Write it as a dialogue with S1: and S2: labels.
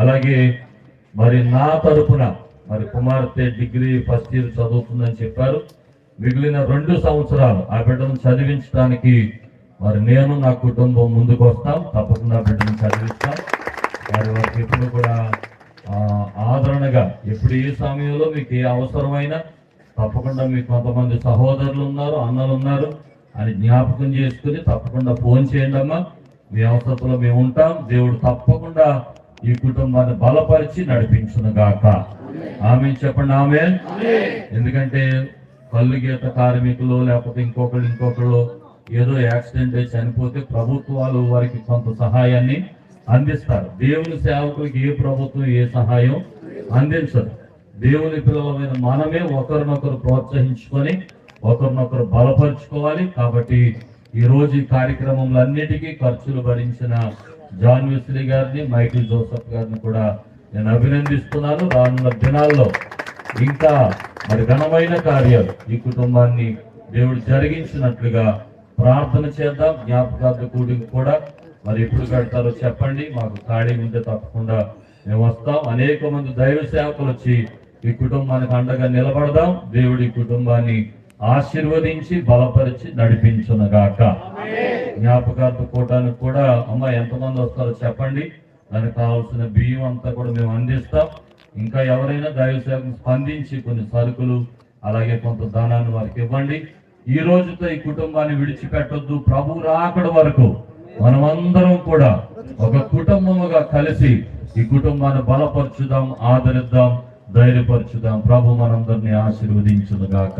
S1: అలాగే మరి నా తరపున మరి కుమార్తె డిగ్రీ ఫస్ట్ ఇయర్ చదువుతుందని చెప్పారు. మిగిలిన రెండు సంవత్సరాలు ఆ బిడ్డను చదివించడానికి మరి నేను నా కుటుంబం ముందుకు వస్తాం. తప్పకుండా ఆ బిడ్డను చదివిస్తాం. మరి వారికి ఎప్పుడు కూడా ఆదరణగా ఎప్పుడు ఏ సమయంలో మీకు ఏ అవసరమైనా తప్పకుండా మీకు కొంతమంది సహోదరులు ఉన్నారు అన్నలు ఉన్నారు అని జ్ఞాపకం చేసుకుని తప్పకుండా ఫోన్ చేయండి అమ్మా మీ అవసరంలో మేము ఉంటాం. దేవుడు తప్పకుండా ఈ కుటుంబాన్ని బలపరిచి నడిపించును గాక. ఆమె చెప్పండి ఆమె ఎందుకంటే కళ్ళు గీత కార్మికులు లేకపోతే ఇంకొకళ్ళు ఇంకొకళ్ళు ఏదో యాక్సిడెంట్ అయి చనిపోతే ప్రభుత్వాలు వారికి కొంత సహాయాన్ని అందిస్తారు. దేవుని సేవకులకు ఏ ప్రభుత్వం ఏ సహాయం అందించదు. దేవుని పిల్లలమైన మనమే ఒకరినొకరు ప్రోత్సహించుకొని ఒకరినొకరు బలపరుచుకోవాలి. కాబట్టి ఈ రోజు ఈ కార్యక్రమంలన్నిటికీ ఖర్చులు భరించిన జాన్ వెస్లీ గారిని మైకిల్ జోసఫ్ గారిని కూడా నేను అభినందిస్తున్నాను. రానున్న దినాల్లో ఇంకా మరి ఘనమైన కార్యాలు ఈ కుటుంబాన్ని దేవుడు జరిగించినట్లుగా ప్రార్థన చేద్దాం. జ్ఞాపకార్థ కూడికి కూడా మరి ఎప్పుడు కడతారో చెప్పండి. మాకు ఖాళీ ఉంటే తప్పకుండా మేము వస్తాం. అనేక మంది దైవ సేవకులు వచ్చి ఈ కుటుంబానికి అండగా నిలబడదాం. దేవుడి కుటుంబాన్ని ఆశీర్వదించి బలపరిచి నడిపించునగాక. జ్ఞాపకార్థ కూడా అమ్మ ఎంతమంది వస్తారో చెప్పండి. దానికి కావాల్సిన బియ్యం అంతా కూడా మేము అందిస్తాం. ఇంకా ఎవరైనా దైవ సేవకు స్పందించి కొన్ని సరుకులు అలాగే కొంత దానాన్ని వారికి ఇవ్వండి. ఈ రోజుతో ఈ కుటుంబాన్ని విడిచిపెట్టొద్దు. ప్రభు రాకడ వరకు మనమందరం కూడా ఒక కుటుంబముగా కలిసి ఈ కుటుంబాన్ని బలపరచుదాం ఆదరిద్దాం ధైర్యపరచుదాం. ప్రభు మనందరినీ ఆశీర్వదించును గాక